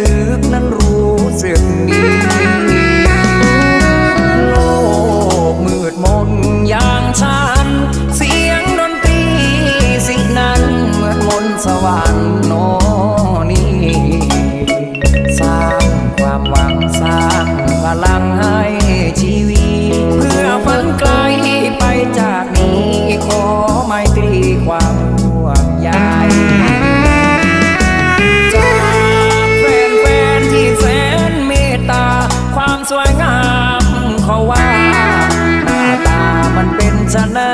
ลึกนั้นรู้สึกดีโลกมืดมนอย่างฉัน เสียงดนตรีสิ่งนั้นเหมือนมนสวรรค์โนนี่สร้างความหวังสร้างพลังให้ชีวิต เพื่อฝันไกลไปจากนี้ขอไม่ตรีความ สวยงามเขาว่าหน้าตามันเป็นชนะ